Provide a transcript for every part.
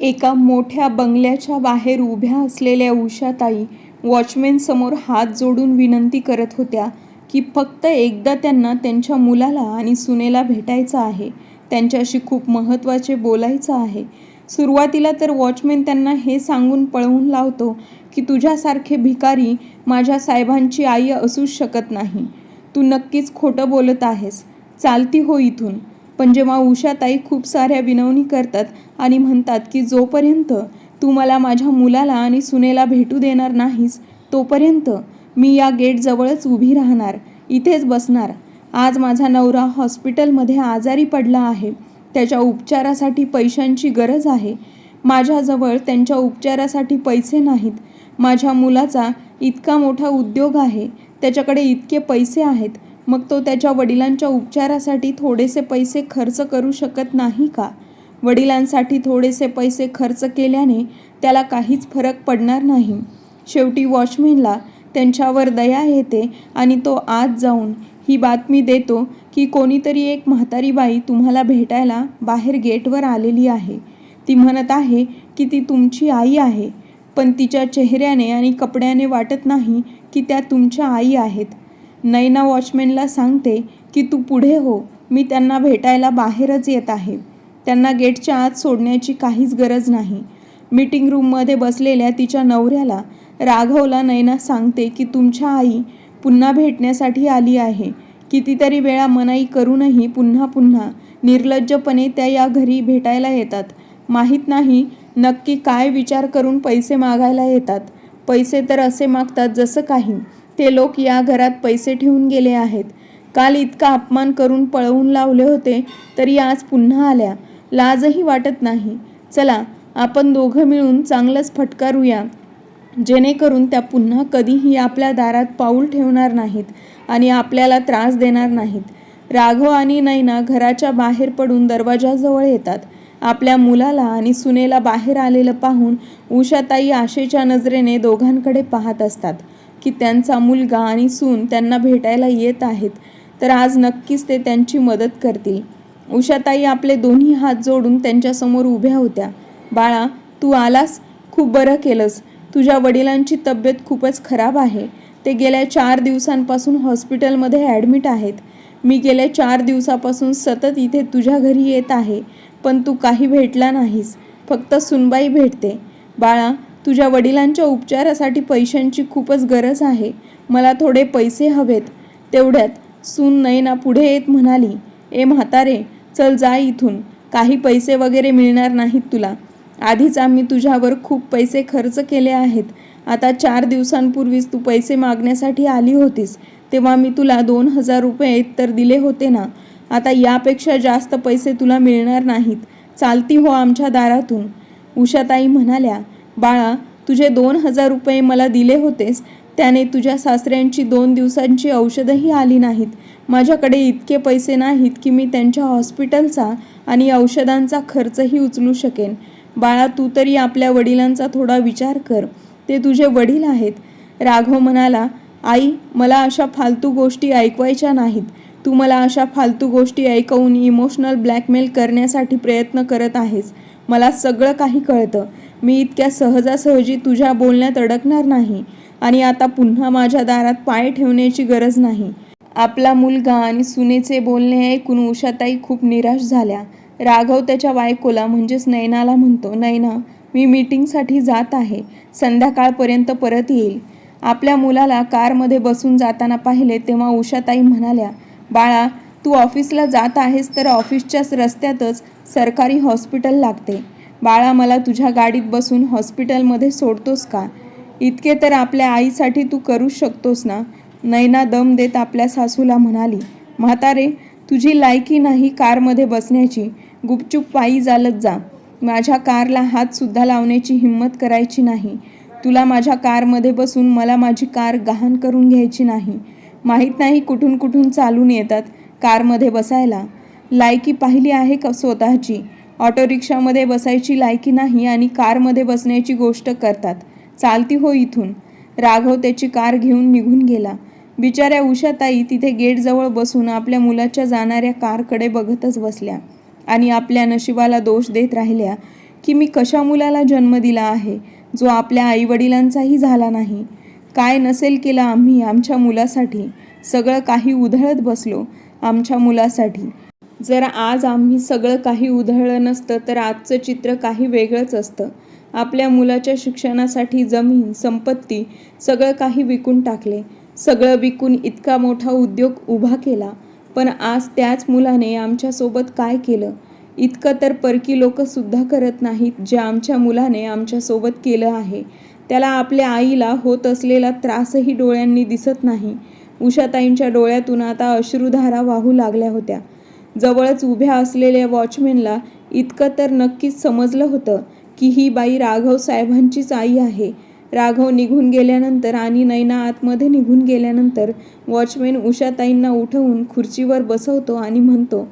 एका मोठ्या बंगल्याच्या बाहेर उभ्या असलेल्या उषाताई वॉचमॅनसमोर हात जोडून विनंती करत होत्या की फक्त एकदा त्यांना त्यांच्या मुलाला आणि सुनेला भेटायचं आहे त्यांच्याशी खूप महत्त्वाचे बोलायचं आहे. सुरुवातीला तर वॉचमॅन त्यांना हे सांगून पळवून लावतो की तुझ्यासारखे भिकारी माझ्या साहेबांची आई असूच शकत नाही. तू नक्कीच खोटं बोलत आहेस. चालती हो इथून. पण जेव्हा उषाताई खूप साऱ्या विनवणी करतात आणि म्हणतात की जोपर्यंत तू मला माझ्या मुलाला आणि सुनेला भेटू देणार नाहीस तोपर्यंत मी या गेटजवळच उभी राहणार इथेच बसणार. आज माझा नवरा हॉस्पिटलमध्ये आजारी पडला आहे. त्याच्या उपचारासाठी पैशांची गरज आहे. माझ्याजवळ त्यांच्या उपचारासाठी पैसे नाहीत. माझ्या मुलाचा इतका मोठा उद्योग आहे. त्याच्याकडे इतके पैसे आहेत. मग तो त्याच्या वडिलांच्या उपचारासाठी थोडेसे पैसे खर्च करू शकत नाही का? वडिलांसाठी थोडेसे पैसे खर्च केल्याने त्याला काहीच फरक पडणार नाही. शेवटी वॉचमॅनला त्यांच्यावर दया येते आणि तो आत जाऊन ही बातमी देतो की कोणीतरी एक म्हातारी बाई तुम्हाला भेटायला बाहेर गेटवर आलेली आहे. ती म्हणत आहे की ती तुमची आई आहे पण तिच्या चेहऱ्याने आणि कपड्याने वाटत नाही की त्या तुमच्या आई आहेत. नैना वॉचमॅनला सांगते की तू पुढे हो. मी त्यांना भेटायला बाहेरच येत आहे. त्यांना गेटच्या आत सोडण्याची काहीच गरज नाही. मीटिंग रूममध्ये बसलेल्या तिच्या नवऱ्याला राघवला नैना सांगते की तुमच्या आई पुन्हा भेटण्यासाठी आली आहे. कितीतरी वेळा मनाई करूनही पुन्हा पुन्हा निर्लज्जपणे त्या या घरी भेटायला येतात. माहीत नाही नक्की काय विचार करून पैसे मागायला येतात. पैसे तर असे मागतात जसं काही. ते लोक या घरात पैसे ठेवून गेले आहेत. काल इतका अपमान करून पळवून लावले होते तरी आज पुन्हा आल्या. लाजही वाटत नाही. चला आपण दोघं मिळून चांगलंच फटकारूया. जेणेकरून त्या पुन्हा कधीही आपल्या दारात पाऊल ठेवणार नाहीत आणि आपल्याला त्रास देणार नाहीत. राघव आणि नैना घराच्या बाहेर पडून दरवाजाजवळ येतात. आपल्या मुलाला आणि सुनेला बाहेर आलेलं पाहून उषाताई आशेच्या नजरेने दोघांकडे पाहत असतात. की त्यांचा मुलगा आणि सून त्यांना भेटायला येत आहेत तर आज नक्कीच ते त्यांची मदत करतील. उषाताई आपले दोन्ही हात जोडून त्यांच्यासमोर उभ्या होत्या. बाळा तू आलास? खूप बरं केलंस. तुझ्या वडिलांची तब्येत खूपच खराब आहे. ते गेल्या चार दिवसांपासून हॉस्पिटलमध्ये ॲडमिट आहेत. मी गेल्या चार दिवसापासून सतत इथे तुझ्या घरी येत आहे पण तू काही भेटला नाहीस. फक्त सुनबाई भेटते. बाळा तुझ्या वडिलांच्या उपचारासाठी पैशांची खूपच गरज आहे. मला थोडे पैसे हवेत. तेवढ्यात सून नयना पुढे येत म्हणाली ए म्हातारे चल जा इथून. काही पैसे वगैरे मिळणार नाहीत तुला. आधीच आम्ही तुझ्यावर खूप पैसे खर्च केले आहेत. आता चार दिवसांपूर्वीच तू पैसे मागण्यासाठी आली होतीस. तेव्हा मी तुला दोन हजार रुपये तर दिले होते ना. आता यापेक्षा जास्त पैसे तुला मिळणार नाहीत. चालती हो आमच्या दारातून. उषाताई म्हणाल्या बाळा तुझे दोन हजार रुपये मला दिले होतेस. त्याने तुझ्या सासऱ्यांची दोन दिवसांची औषधंही आली नाहीत. माझ्याकडे इतके पैसे नाहीत की मी त्यांच्या हॉस्पिटलचा आणि औषधांचा खर्चही उचलू शकेन. बाळा तू तरी आपल्या वडिलांचा थोडा विचार कर. ते तुझे वडील आहेत. राघव म्हणाला आई मला अशा फालतू गोष्टी ऐकवायच्या नाहीत. तू मला अशा फालतू गोष्टी ऐकवून इमोशनल ब्लॅकमेल करण्यासाठी प्रयत्न करत आहेस. मला सगळं काही कळतं. मी इतक्या सहजासहजी तुझ्या बोलण्यात अडकणार नाही आणि आता पुन्हा माझ्या दारात पाय ठेवण्याची गरज नाही. आपला मुलगा आणि सुनेचे बोलणे ऐकून उषाताई खूप निराश झाल्या. राघव त्याच्या बायकोला म्हणजेच नैनाला म्हणतो नैना मी मीटिंगसाठी जात आहे. संध्याकाळपर्यंत परत येईल. आपल्या मुलाला कारमध्ये बसून जाताना पाहिले तेव्हा उषाताई म्हणाल्या बाळा तू ऑफिसला जात आहेस तर ऑफिसच्याच रस्त्यातच सरकारी हॉस्पिटल लागते. बाळा मला तुझ्या गाडीत बसून हॉस्पिटलमध्ये सोडतोस का? इतके तर आपल्या आईसाठी तू करू शकतोस ना? नैना दम देत आपल्या सासूला म्हणाली म्हातारे तुझी लायकी नाही कारमध्ये बसण्याची. गुपचूप पायी चालत जा. माझ्या कारला हातसुद्धा लावण्याची हिंमत करायची नाही. तुला माझ्या कारमध्ये बसून मला माझी कार गहाण करून घ्यायची नाही. माहीत नाही कुठून कुठून चालून येतात कारमध्ये बसायला. लायकी पाहिली आहे का स्वतःची? ऑटो रिक्षामध्ये बसायची लायकी नाही आणि कारमध्ये बसण्याची गोष्ट करतात. चालती हो इथून. राघव त्याची कार घेऊन निघून गेला. बिचाऱ्या उषाताई तिथे गेटजवळ बसून आपल्या मुलाच्या जाणाऱ्या कारकडे बघतच बसल्या आणि आपल्या नशिबाला दोष देत राहिल्या की मी कशा मुलाला जन्म दिला आहे जो आपल्या आईवडिलांचाही झाला नाही. काय नसेल केलं आम्ही आमच्या मुलासाठी. सगळं काही उधळत बसलो आमच्या मुलासाठी. जर आज आम्ही सगळं काही उधळलं नसतं तर आजचं चित्र काही वेगळंच असतं. आपल्या मुलाच्या शिक्षणासाठी जमीन संपत्ती सगळं काही विकून टाकले. सगळं विकून इतका मोठा उद्योग उभा केला. पण आज त्याच मुलाने आमच्यासोबत काय केलं? इतकं तर परकी लोकसुद्धा करत नाहीत जे आमच्या मुलाने आमच्यासोबत केलं आहे. त्याला आपल्या आईला होत असलेला त्रासही डोळ्यांनी दिसत नाही. उषाताईंच्या डोळ्यातून आता अश्रुधारा वाहू लागल्या होत्या. जवळच उभ्या असलेल्या वॉचमॅनला इतकं तर नक्कीच समजलं होतं की ही बाई राघव साहेबांचीच आई आहे. राघव निघून गेल्यानंतर आणि नैना आतमध्ये निघून गेल्यानंतर वॉचमॅन उषाताईंना उठवून खुर्चीवर बसवतो आणि म्हणतो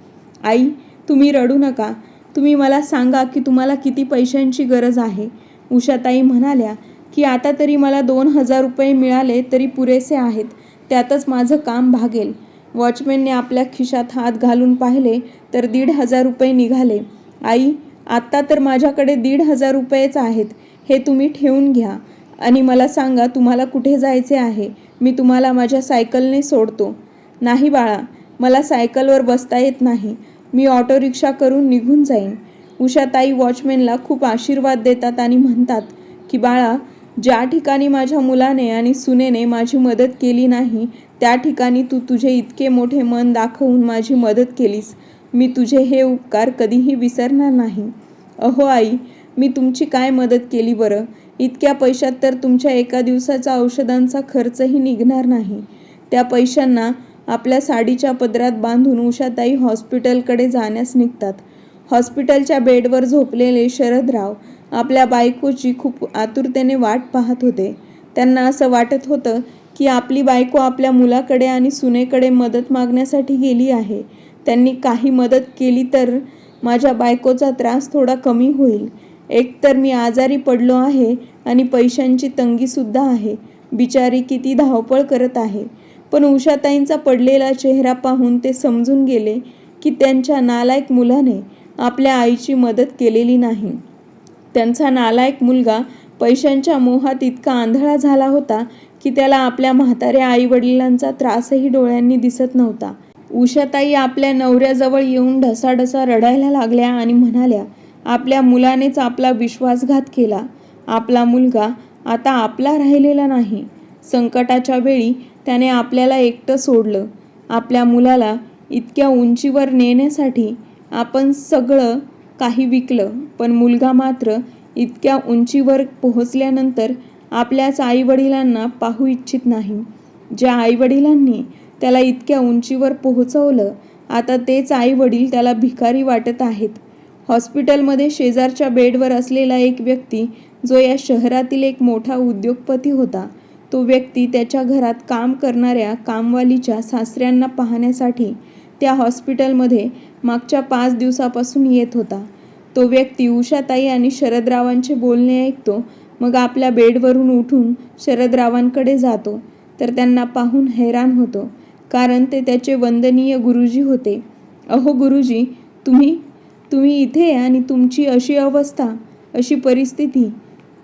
आई तुम्ही रडू नका. तुम्ही मला सांगा की तुम्हाला किती पैशांची गरज आहे. उषाताई म्हणाल्या की आता तरी मला दोन हजार रुपये मिळाले तरी पुरेसे आहेत. त्यातच माझं काम भागेल. वॉचमॅनने आपल्या खिशात हात घालून पाहिले तर दीड हजार रुपये निघाले. आई आत्ता तर माझ्याकडे दीड हजार रुपयेच आहेत. हे तुम्ही ठेवून घ्या. आणि मला सांगा तुम्हाला कुठे जायचे आहे. मी तुम्हाला माझ्या सायकलने सोडतो. नाही बाळा मला सायकलवर बसता येत नाही. मी ऑटो रिक्षा करून निघून जाईन. उषाताई वॉचमॅनला खूप आशीर्वाद देतात आणि म्हणतात की बाळा ज्या ठिकाणी माझ्या मुलाने आणि सुनेने माझी मदत केली नाही त्या ठिकाणी तू तुझे इतके मोठे मन दाखवून माझी मदत केलीस. मी तुझे हे उपकार कधीही विसरणार नाही. अहो आई मी तुमची काय मदत केली बरं? इतक्या पैशात तर तुमच्या एका दिवसाचा औषधांचा खर्चही निघणार नाही. त्या पैशांना आपल्या साडीच्या पदरात बांधून उषाताई हॉस्पिटलकडे जाण्यास निघतात. हॉस्पिटलच्या बेडवर झोपलेले शरदराव आपल्या बायकोची खूप आतुरतेने वाट पाहत होते. त्यांना असं वाटत होतं की आपली बायको आपल्या मुलाकडे आणि सुनेकडे मदत मागण्यासाठी गेली आहे. त्यांनी काही मदत केली तर माझ्या बायकोचा त्रास थोडा कमी होईल. एकतर मी आजारी पडलो आहे आणि पैशांची तंगीसुद्धा आहे. बिचारी किती धावपळ करत आहे. पण उषाताईंचा पडलेला चेहरा पाहून ते समजून गेले की त्यांच्या नालायक मुलाने आपल्या आईची मदत केलेली नाही. त्यांचा नालायक मुलगा पैशांच्या मोहात इतका आंधळा झाला होता की त्याला आपल्या म्हाताऱ्या आईवडिलांचा त्रासही डोळ्यांनी दिसत नव्हता. उषाताई आपल्या नवऱ्याजवळ येऊन ढसाढसा रडायला लागल्या आणि म्हणाल्या आपल्या मुलानेच आपला विश्वासघात केला. आपला मुलगा आता आपला राहिलेला नाही. संकटाच्या वेळी त्याने आपल्याला एकटं सोडलं. आपल्या मुलाला इतक्या उंचीवर नेण्यासाठी आपण सगळं काही विकलं पण मुलगा मात्र इतक्या उंचीवर पोहोचल्यानंतर आपल्याच आईवडिलांना पाहू इच्छित नाही. ज्या आईवडिलांनी त्याला इतक्या उंचीवर पोहोचवलं आता तेच आईवडील त्याला भिकारी वाटत आहेत. हॉस्पिटलमध्ये शेजारच्या बेडवर असलेला एक व्यक्ती जो या शहरातील एक मोठा उद्योगपती होता तो व्यक्ती त्याच्या घरात काम करणाऱ्या कामवालीच्या सासऱ्यांना पाहण्यासाठी त्या हॉस्पिटलमध्ये मागच्या पाच दिवसापासून येत होता. तो व्यक्ती उषाताई आणि शरदरावांचे बोलणे ऐकतो मग आपल्या बेडवरून उठून शरदरावांकडे जातो. तर त्यांना पाहून हैराण होतो. कारण ते त्याचे वंदनीय गुरुजी होते. अहो गुरुजी तुम्ही तुम्ही इथे आणि तुमची अशी अवस्था अशी परिस्थिती.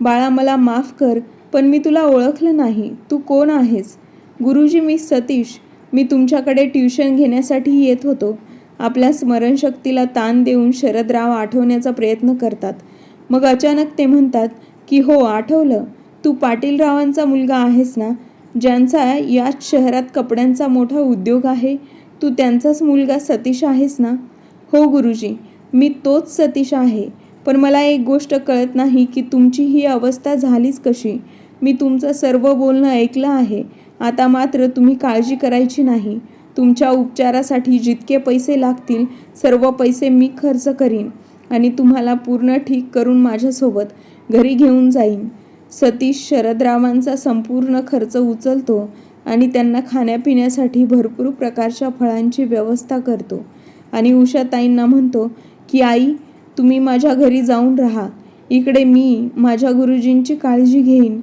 बाळा मला माफ कर पण मी तुला ओळखलं नाही. तू कोण आहेस? गुरुजी मी सतीश. मी तुमच्याकडे ट्युशन घेण्यासाठी येत होतो. आपल्या स्मरणशक्तीला ताण देऊन शरदराव आठवण्याचा प्रयत्न करतात. मग अचानक ते म्हणतात की हो आठवलं. तू पाटीलरावांचा मुलगा आहेस ना? ज्यांचा याच शहरात कपड्यांचा मोठा उद्योग आहे तू त्यांचाच मुलगा सतीश आहेस ना? हो गुरुजी मी तोच सतीश आहे. पण मला एक गोष्ट कळत नाही की तुमची ही अवस्था झालीच कशी? मी तुमचं सर्व बोलणं ऐकलं आहे. आता मात्र तुम्ही काळजी करायची नाही. तुमच्या उपचारासाठी जितके पैसे लागतील सर्व पैसे मी खर्च करीन आणि तुम्हाला पूर्ण ठीक करून माझ्यासोबत घरी घेऊन जाईन. सतीश शरदरावांचा संपूर्ण खर्च उचलतो आणि त्यांना खाण्यापिण्यासाठी भरपूर प्रकारच्या फळांची व्यवस्था करतो. आणि उषाताईंना म्हणतो की आई तुम्ही माझ्या घरी जाऊन राहा. इकडे मी माझ्या गुरुजींची काळजी घेईन.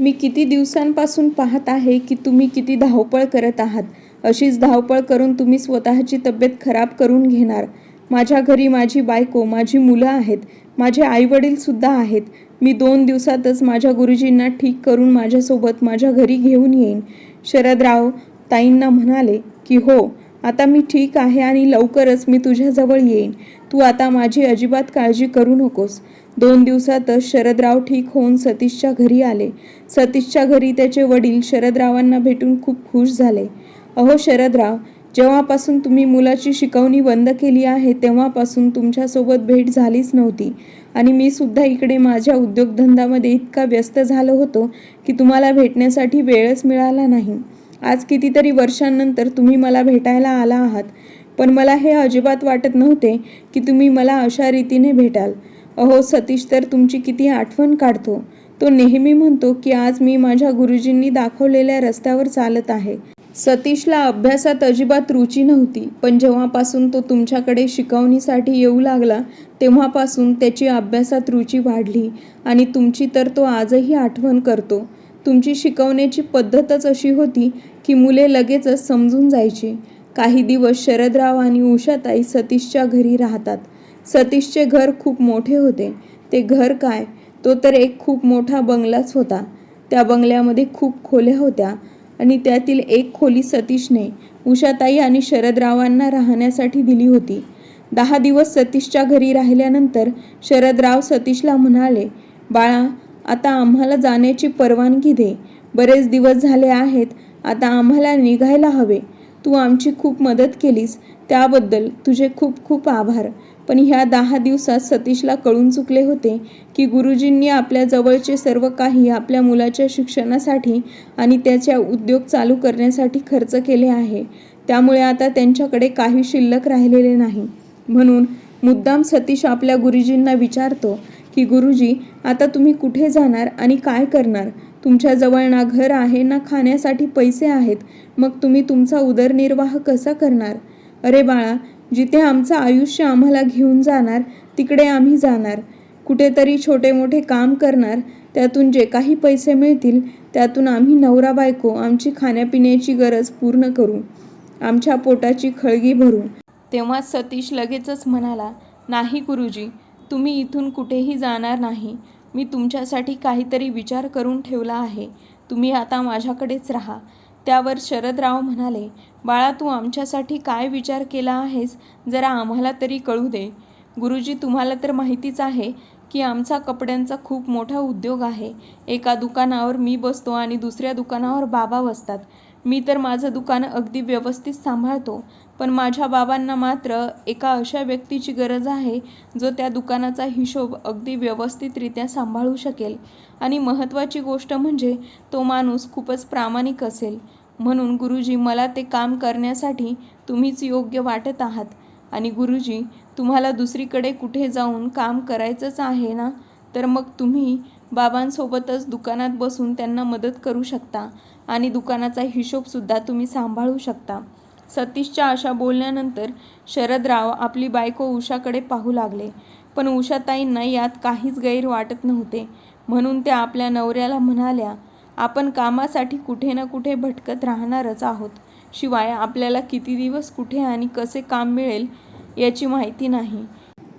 मी किती दिवसांपासून पाहत आहे की तुम्ही किती धावपळ करत आहात. अशीच धावपळ करून तुम्ही स्वतःची तब्येत खराब करून घेणार. माझ्या घरी माझी बायको माझी मुलं आहेत माझे आईवडीलसुद्धा आहेत. मी दोन दिवसातच माझ्या गुरुजींना ठीक करून माझ्यासोबत माझ्या घरी घेऊन येईन. शरदराव ताईंना म्हणाले की हो आता मी ठीक आहे आणि लवकरच मी तुझ्याजवळ येईन. तू आता माझी अजिबात काळजी करू नकोस. दोन दिवसातच शरदराव ठीक होऊन सतीशच्या घरी आले. सतीशच्या घरी त्याचे वडील शरदरावांना भेटून खूप खुश झाले. अहो शरदराव जेव्हापासून तुम्ही मुलाची शिकवणी बंद केली आहे तेव्हापासून तुमच्यासोबत भेट झालीच नव्हती. आणि मी सुद्धा इकडे माझ्या उद्योगधंद्यामध्ये इतका व्यस्त झालो होतो की तुम्हाला भेटण्यासाठी वेळच मिळाला नाही. आज कितीतरी वर्षांनंतर तुम्ही मला भेटायला आला आहात पण मला हे अजिबात वाटत नव्हते की तुम्ही मला अशा रीतीने भेटाल. अहो सतीश तर तुमची किती आठवण काढतो. तो नेहमी म्हणतो की आज मी माझ्या गुरुजींनी दाखवलेल्या रस्त्यावर चालत आहे. सतीशला अभ्यासात अजिबात रुची नव्हती पण जेव्हापासून तो तुमच्याकडे शिकवणीसाठी येऊ लागला तेव्हापासून त्याची अभ्यासात रुची वाढली आणि तुमची तर तो आजही आठवण करतो. तुमची शिकवण्याची पद्धतच अशी होती की मुले लगेचच समजून जायची. काही दिवस शरदराव आणि उषाताई सतीशच्या घरी राहतात. सतीशचे घर खूप मोठे होते. ते घर काय? तो तर एक खूप मोठा बंगलाच होता. त्या बंगल्यामध्ये खूप खोल्या होत्या. आणि त्यातील एक खोली सतीशने उषाताई आणि शरदरावांना राहण्यासाठी दिली होती. दहा दिवस सतीशच्या घरी राहिल्यानंतर शरदराव सतीशला म्हणाले बाळा आता आम्हाला जाण्याची परवानगी दे. बरेच दिवस झाले आहेत आता आम्हाला निघायला हवे. तू आमची खूप मदत केलीस. त्याबद्दल तुझे खूप खूप आभार. पण ह्या दहा दिवसात सतीशला कळून चुकले होते की गुरुजींनी आपल्या जवळचे सर्व काही आपल्या मुलाच्या शिक्षणासाठी आणि त्याच्या उद्योग चालू करण्यासाठी खर्च केले आहे. त्यामुळे आता त्यांच्याकडे काही शिल्लक राहिलेले नाही. म्हणून मुद्दाम सतीश आपल्या गुरुजींना विचारतो की गुरुजी आता तुम्ही कुठे जाणार आणि काय करणार? तुमच्याजवळ ना घर आहे ना खाण्यासाठी पैसे आहेत. मग तुम्ही तुमचा उदरनिर्वाह कसा करणार? अरे बाळा जिथे आमचं आयुष्य आम्हाला घेऊन जाणार तिकडे आम्ही जाणार. कुठेतरी छोटे मोठे काम करणार त्यातून जे काही पैसे मिळतील त्यातून आम्ही नवरा बायको आमची खाण्यापिण्याची गरज पूर्ण करू. आमच्या पोटाची खळगी भरू. तेव्हा सतीश लगेचच म्हणाला नाही गुरुजी तुम्ही इथून कुठेही जाणार नाही. मी तुमच्यासाठी काहीतरी विचार करून ठेवला आहे. तुम्ही आता माझ्याकडेच राहा. त्यावर शरदराव म्हणाले बाळा तू आमच्यासाठी काय विचार केला आहेस? जरा आम्हाला तरी कळू दे. गुरुजी तुम्हाला तर माहितीच आहे की आमचा कपड्यांचा खूप मोठा उद्योग आहे. एका दुकानावर मी बसतो आणि दुसऱ्या दुकानावर बाबा बसतात. मी तर माझं दुकान अगदी व्यवस्थित सांभाळतो पण माझ्या बाबांना मात्र एका अशा व्यक्तीची गरज आहे जो त्या दुकानाचा हिशोब अगदी व्यवस्थितरित्या सांभाळू शकेल. आणि महत्त्वाची गोष्ट म्हणजे तो माणूस खूपच प्रामाणिक असेल. म्हणून गुरुजी मला ते काम करण्यासाठी तुम्हीच योग्य वाटत आहात. आणि गुरुजी तुम्हाला दुसरीकडे कुठे जाऊन काम करायचंच आहे ना? तर मग तुम्ही बाबांसोबतच दुकानात बसून त्यांना मदत करू शकता आणि दुकानाचा हिशोबसुद्धा तुम्ही सांभाळू शकता. सतीशच्या अशा बोलण्यानंतर शरदराव आपली बायको उषाकडे पाहू लागले. पण उषाताईंना यात काहीच गैर वाटत नव्हते. म्हणून त्या आपल्या नवऱ्याला म्हणाल्या आपण कामासाठी कुठे ना कुठे भटकत राहणारच आहोत. शिवाय आपल्याला किती दिवस कुठे आणि कसे काम मिळेल याची माहिती नाही.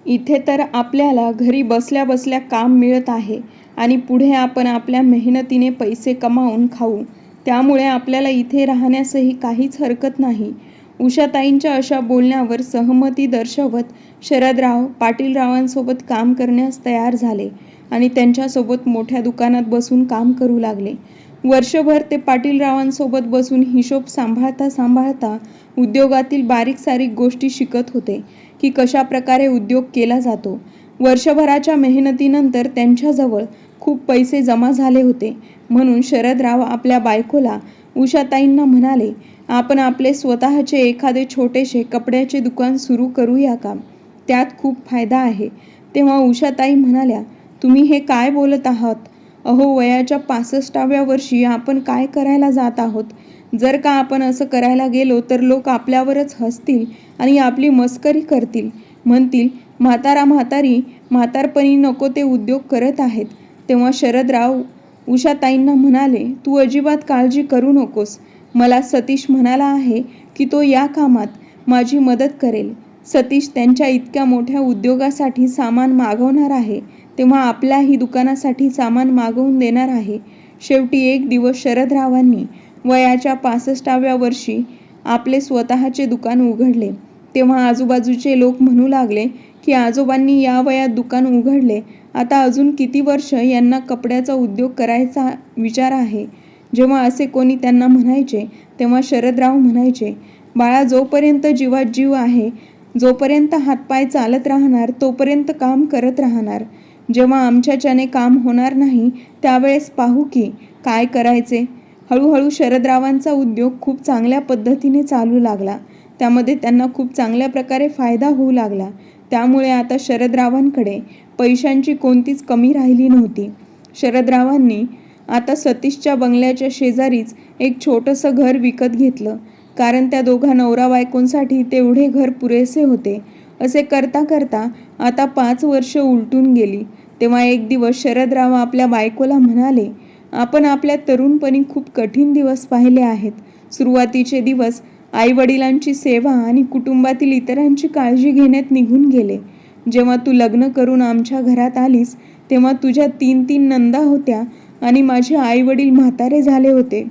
इथे तर आपल्याला घरी बसल्या बसल्या काम मिळत आहे आणि पुढे आपण आपल्या मेहनतीने पैसे कमावून खाऊ. त्यामुळे आपल्याला इथे राहण्यासही काहीच हरकत नाही. उषाताईंच्या अशा बोलण्यावर सहमती दर्शवत शरदराव पाटीलरावांसोबत काम करण्यास तयार झाले. आणि त्यांच्यासोबत मोठ्या दुकानात बसून काम करू लागले. वर्षभर ते पाटीलरावांसोबत बसून हिशोब सांभाळता सांभाळता उद्योगातील बारीक सारीक गोष्टी शिकत होते की कशा प्रकारे उद्योग केला जातो. वर्षभराच्या मेहनतीनंतर त्यांच्याजवळ खूप पैसे जमा झाले होते. म्हणून शरदराव आपल्या बायकोला उषाताईंना म्हणाले आपण आपले स्वतःचे एखादे छोटेसे कपड्याचे दुकान सुरू करूया का? त्यात खूप फायदा आहे. तेव्हा उषाताई म्हणाल्या तुम्ही हे काय बोलत आहात? अहो वयाच्या पासष्टाव्या वर्षी आपण काय करायला जात आहोत? जर का आपण असं करायला गेलो तर लोक आपल्यावरच हसतील आणि आपली मस्करी करतील. म्हणतील म्हातारा म्हातारी म्हातारपणी नको ते उद्योग करत आहेत. तेव्हा शरदराव उषाताईंना म्हणाले तू अजिबात काळजी करू नकोस. मला सतीश म्हणाला आहे की तो या कामात माझी मदत करेल. सतीश त्यांच्या इतक्या मोठ्या उद्योगासाठी सामान मागवणार आहे. तेव्हा आपल्याही दुकानासाठी सामान मागवून देणार आहे. शेवटी एक दिवस शरदरावांनी वयाच्या पासष्टाव्या वर्षी आपले स्वतःचे दुकान उघडले. तेव्हा आजूबाजूचे लोक म्हणू लागले की आजोबांनी या वयात दुकान उघडले. आता अजून किती वर्ष यांना कपड्याचा उद्योग करायचा विचार आहे? जेव्हा असे कोणी त्यांना म्हणायचे तेव्हा शरदराव म्हणायचे बाळा जोपर्यंत जीवात जीव आहे जोपर्यंत हातपाय चालत राहणार तोपर्यंत काम करत राहणार. जेव्हा आमच्याच्याने काम होणार नाही त्यावेळेस पाहू की काय करायचे. हळूहळू शरदरावांचा उद्योग खूप चांगल्या पद्धतीने चालू लागला. त्यामध्ये त्यांना खूप चांगल्या प्रकारे फायदा होऊ लागला. त्यामुळे आता शरदरावांकडे पैशांची कोणतीच कमी राहिली नव्हती. शरदरावांनी आता सतीशच्या बंगल्याच्या शेजारीच एक छोटंसं घर विकत घेतलं. कारण त्या दोघा नवरा बायकोंसाठी तेवढे घर पुरेसे होते. असे करता करता आता पाच वर्ष उलटून गेली. तेव्हा एक दिवस शरदराव आपल्या बायकोला म्हणाले आपण आपल्या तरुणपणी खूप कठीण दिवस पाहिले आहेत. सुरुवातीचे दिवस आईवडिलांची सेवा आणि कुटुंबातील इतरांची काळजी घेण्यात निघून गेले. जेव्हा तू लग्न करून आमच्या घरात आलीस तेव्हा तुझ्या तीन तीन नंदा होत्या आणि माझे आईवडील म्हातारे झाले होते.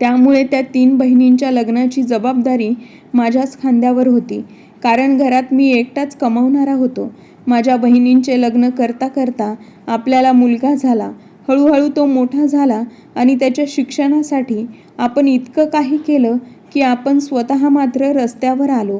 त्यामुळे त्या तीन बहिणींच्या लग्नाची जबाबदारी माझ्याच खांद्यावर होती. कारण घरात मी एकटाच कमावणारा होतो. माझ्या बहिणींचे लग्न करता करता आपल्याला मुलगा झाला. हळूहळू तो मोठा झाला आणि त्याच्या शिक्षणासाठी आपण इतकं काही केलं की आपण स्वतः मात्र रस्त्यावर आलो.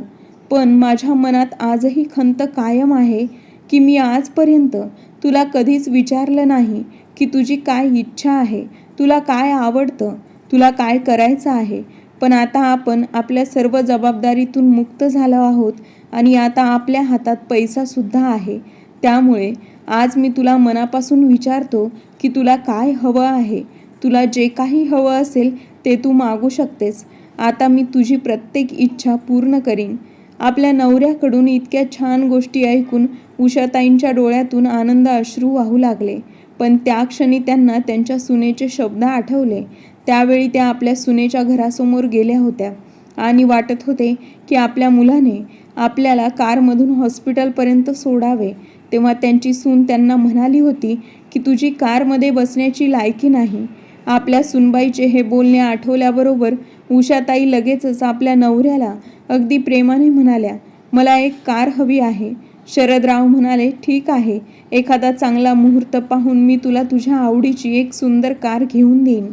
पण माझ्या मनात आजही खंत कायम आहे की मी आजपर्यंत तुला कधीच विचारलं नाही की तुझी काय इच्छा आहे तुला काय आवडतं तुला काय करायचं आहे. पण आता आपण आपल्या सर्व जबाबदारीतून मुक्त झालो आहोत आणि आता आपल्या हातात पैसासुद्धा आहे. त्यामुळे आज मी तुला मनापासून विचारतो की तुला काय हवं आहे? तुला जे काही हवं असेल ते तू मागू शकतेस. आता मी तुझी प्रत्येक इच्छा पूर्ण करीन. आपल्या नवऱ्याकडून इतक्या छान गोष्टी ऐकून उषाताईंच्या डोळ्यातून आनंद अश्रू वाहू लागले. पण त्या क्षणी त्यांना त्यांच्या सुनेचे शब्द आठवले. त्यावेळी त्या आपल्या सुनेच्या घरासमोर गेल्या होत्या आणि वाटत होते की आपल्या मुलाने आपल्याला कारमधून हॉस्पिटलपर्यंत सोडावे. तेव्हा त्यांची सून त्यांना म्हणाली होती की तुझी कारमध्ये बसण्याची लायकी नाही. आपल्या सुनबाईचे हे बोलणे आठवल्याबरोबर उषाताई लगेचच आपल्या नवऱ्याला अगदी प्रेमाने म्हणाल्या मला एक कार हवी आहे. शरदराव म्हणाले ठीक आहे. एखादा चांगला मुहूर्त पाहून मी तुला तुझ्या आवडीची एक सुंदर कार घेऊन देईन.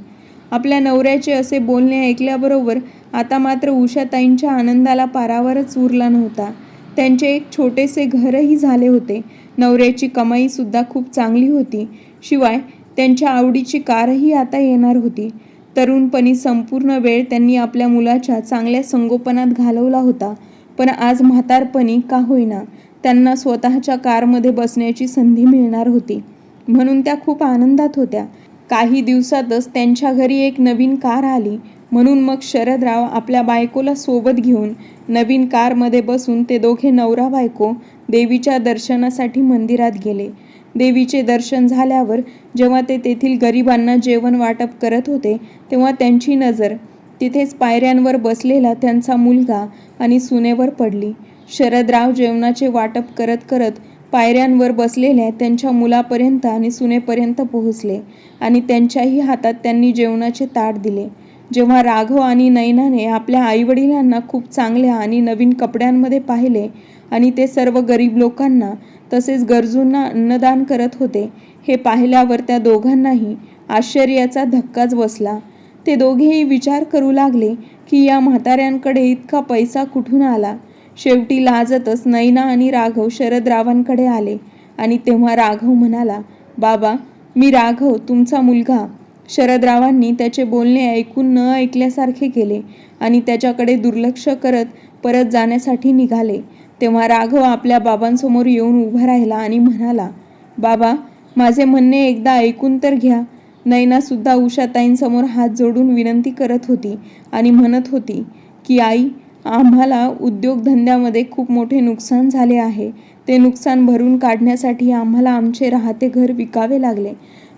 आपल्या नवऱ्याचे असे बोलणे ऐकल्याबरोबर आता मात्र उषाताईंच्या आनंदाला पारावरच उरला नव्हता. त्यांचे एक छोटेसे घरही झाले होते. नवऱ्याची कमाईसुद्धा खूप चांगली होती. शिवाय त्यांच्या आवडीची कारही आता येणार होती. तरुणपणी संपूर्ण वेळ त्यांनी आपल्या मुलाच्या चांगल्या संगोपनात घालवला होता. पण आज म्हातारपणी का होईना त्यांना स्वतःच्या कारमध्ये बसण्याची संधी मिळणार होती. म्हणून त्या खूप आनंदात होत्या. काही दिवसातच त्यांच्या घरी एक नवीन कार आली. म्हणून मग शरदराव आपल्या बायकोला सोबत घेऊन नवीन कारमध्ये बसून ते दोघे नवरा बायको देवीच्या दर्शनासाठी मंदिरात गेले. देवीचे दर्शन झाल्यावर जेव्हा ते तेथील गरिबांना जेवण वाटप करत होते तेव्हा त्यांची नजर तिथेच पायऱ्यांवर बसलेला त्यांचा मुलगा आणि सुनेवर पडली. शरदराव जेवणाचे वाटप करत करत पायऱ्यांवर बसलेल्या त्यांच्या मुलापर्यंत आणि सुनेपर्यंत पोहोचले आणि त्यांच्याही हातात त्यांनी जेवणाचे ताट दिले. जेव्हा राघव आणि नयनाने आपल्या आईवडिलांना खूप चांगल्या आणि नवीन कपड्यांमध्ये पाहिले आणि ते सर्व गरीब लोकांना तसेच गरजूंना अन्नदान करत होते हे पाहिल्यावर त्या दोघांनाही आश्चर्याचा धक्काच बसला. ते दोघेही विचार करू लागले की या म्हाताऱ्यांकडे इतका पैसा कुठून आला? शेवटी लाजतच नैना आणि राघव शरदरावांकडे आले. आणि तेव्हा राघव म्हणाला बाबा मी राघव तुमचा मुलगा. शरदरावांनी त्याचे बोलणे ऐकून न ऐकल्यासारखे केले आणि त्याच्याकडे दुर्लक्ष करत परत जाण्यासाठी निघाले. तेव्हा राघव आपल्या बाबांसमोर येऊन उभा राहिला आणि म्हणाला बाबा माझे म्हणणे एकदा ऐकून तर घ्या. नैनासुद्धा उषाताईंसमोर हात जोडून विनंती करत होती आणि म्हणत होती की आई आम्हाला उद्योगधंद्यामध्ये खूप मोठे नुकसान झाले आहे. ते नुकसान भरून काढण्यासाठी आम्हाला आमचे राहते घर विकावे लागले.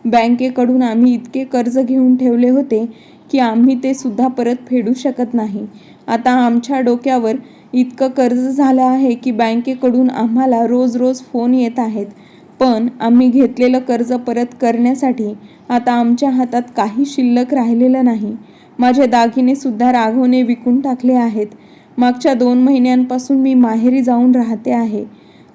बँकेकडून आम्ही इतके कर्ज घेऊन ठेवले होते की आम्ही ते सुद्धा परत फेडू शकत नाही. आता आमच्या डोक्यावर इतकं कर्ज झालं आहे की बँकेकडून आम्हाला रोज रोज फोन येत आहेत. पण आम्ही घेतलेलं कर्ज परत करण्यासाठी आता आमच्या हातात काही शिल्लक राहिलेलं नाही. माझे दागिने सुद्धा राघवने विकून टाकले आहेत. मागच्या दोन महिन्यांपासून मी माहेरी जाऊन राहते आहे.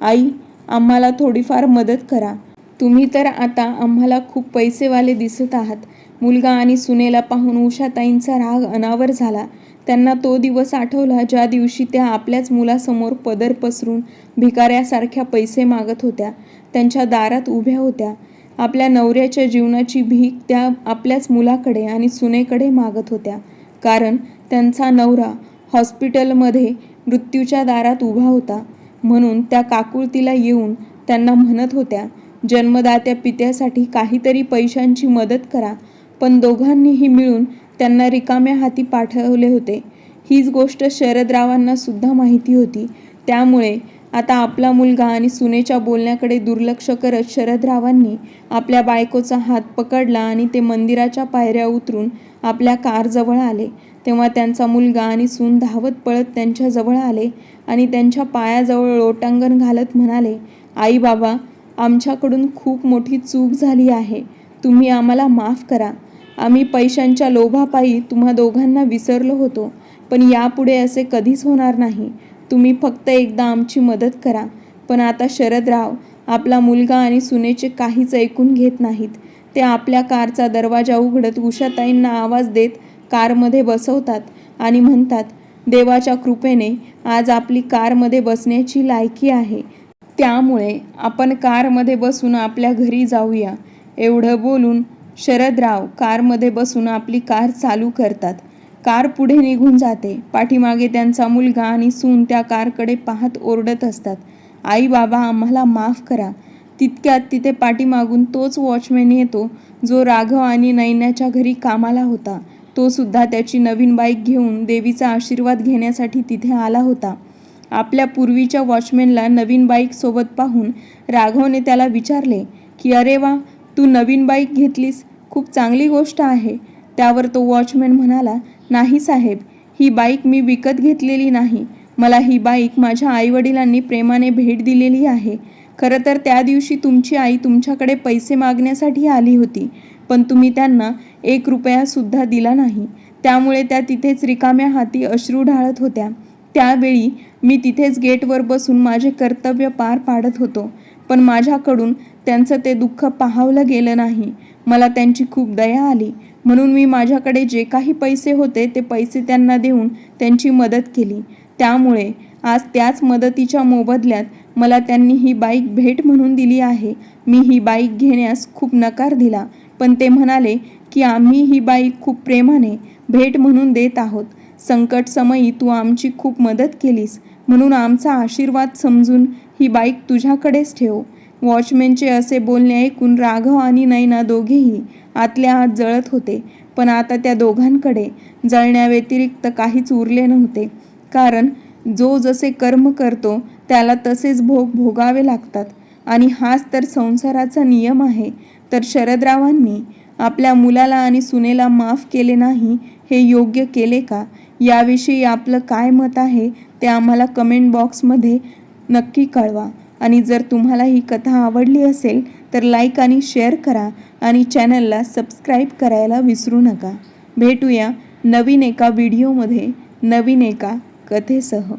आई आम्हाला थोडीफार मदत करा. तुम्ही तर आता आम्हाला खूप पैसेवाले दिसत आहात. मुलगा आणि सुनेला पाहून उषाताईंचा राग अनावर झाला. त्यांना तो दिवस आठवला ज्या दिवशी त्या आपल्याच मुलासमोर पदर पसरून भिकाऱ्यासारख्या पैसे मागत होत्या. त्यांच्या दारात उभ्या होत्या. आपल्या नवऱ्याच्या जीवनाची भीक त्या आपल्याच मुलाकडे आणि सुनेकडे मागत होत्या. कारण त्यांचा नवरा हॉस्पिटलमध्ये मृत्यूच्या दारात उभा होता. म्हणून त्या काकुळतीला येऊन त्यांना म्हणत होत्या जन्मदात्या पित्यासाठी काहीतरी पैशांची मदत करा पण दोघांनीही मिळून त्यांना रिकाम्या हाती पाठवले होते. हीच गोष्ट शरदरावांना सुद्धा माहिती होती. त्यामुळे आता आपला मुलगा आणि सुनेच्या बोलण्याकडे दुर्लक्ष करत शरदरावांनी आपल्या बायकोचा हात पकडला आणि ते मंदिराच्या पायऱ्या उतरून आपल्या कारजवळ आले. तेव्हा त्यांचा मुलगा आणि सून धावत पळत त्यांच्याजवळ आले आणि त्यांच्या पायाजवळ लोटांगण घालत म्हणाले आई बाबा आमच्याकडून खूप मोठी चूक झाली आहे. तुम्ही आम्हाला माफ करा. आम्ही पैशांच्या लोभापायी तुम्हा दोघांना विसरलो होतो पण यापुढे असे कधीच होणार नाही. तुम्ही फक्त एकदा आमची मदत करा. पण आता शरदराव आपला मुलगा आणि सुनेचे काहीच ऐकून घेत नाहीत. ते आपल्या कारचा दरवाजा उघडत उषाताईंना आवाज देत कारमध्ये बसवतात आणि म्हणतात देवाच्या कृपेने आज आपली कारमध्ये बसण्याची लायकी आहे. त्यामुळे आपण कारमध्ये बसून आपल्या घरी जाऊया. एवढं बोलून शरदराव कारमध्ये बसून आपली कार चालू करतात. कार पुढे निघून जाते. पाठीमागे त्यांचा मुलगा आणि सून त्या कारकडे पाहत ओरडत असतात. आई बाबा आम्हाला माफ करा. तितक्यात तिथे पाठीमागून तोच वॉचमॅन येतो जो राघव आणि नैन्याच्या घरी कामाला होता. तो सुद्धा त्याची नवीन बाईक घेऊन देवीचा आशीर्वाद घेण्यासाठी तिथे आला होता. आपल्या पूर्वीच्या वॉचमॅनला नवीन बाईक सोबत पाहून राघवने त्याला विचारले की अरे वा तू नवीन बाईक घेतलीस. खूप चांगली गोष्ट आहे. त्यावर तो वॉचमॅन म्हणाला नाही साहेब ही बाईक मी विकत घेतलेली नाही. मला ही बाईक माझ्या आईवडिलांनी प्रेमाने भेट दिलेली आहे. खरं तर त्या दिवशी तुमची आई तुमच्याकडे पैसे मागण्यासाठी आली होती. पण तुम्ही त्यांना एक रुपयासुद्धा दिला नाही. त्यामुळे त्या तिथेच रिकाम्या हाती अश्रू ढाळत होत्या. त्यावेळी मी तिथेच गेटवर बसून माझे कर्तव्य पार पाडत होतो. पण माझ्याकडून त्यांचं ते दुःख पाहावलं गेलं नाही. मला त्यांची खूप दया आली. म्हणून मी माझ्याकडे जे काही पैसे होते ते पैसे त्यांना देऊन त्यांची मदत केली. त्यामुळे आज त्याच मदतीच्या मोबदल्यात मला त्यांनी ही बाईक भेट म्हणून दिली आहे. मी ही बाईक घेण्यास खूप नकार दिला. पण ते म्हणाले की आम्ही ही बाईक खूप प्रेमाने भेट म्हणून देत आहोत. संकट समयी तू आमची खूप मदत केलीस. म्हणून आमचा आशीर्वाद समजून ही बाईक तुझ्याकडेच ठेव. वॉचमॅनचे असे बोलणे ऐकून राघव आणि नैना दोघेही आतल्या आत जळत होते. पण आता त्या दोघांकडे जळण्याव्यतिरिक्त काहीच उरले नव्हते. कारण जो जसे कर्म करतो त्याला तसेच भोग भोगावे लागतात. आणि हाच तर संसाराचा नियम आहे. तर शरदरावांनी आपल्या मुलाला आणि सुनेला माफ केले नाही हे योग्य केले का? याविषयी आपलं काय मत आहे ते आम्हाला कमेंट बॉक्समध्ये नक्की कळवा. आणि जर तुम्हाला ही कथा आवडली असेल तर लाईक आणि शेअर करा आणि चॅनलला सबस्क्राईब करायला विसरू नका. भेटूया नवीन एका व्हिडिओमध्ये नवीन एका कथेसह.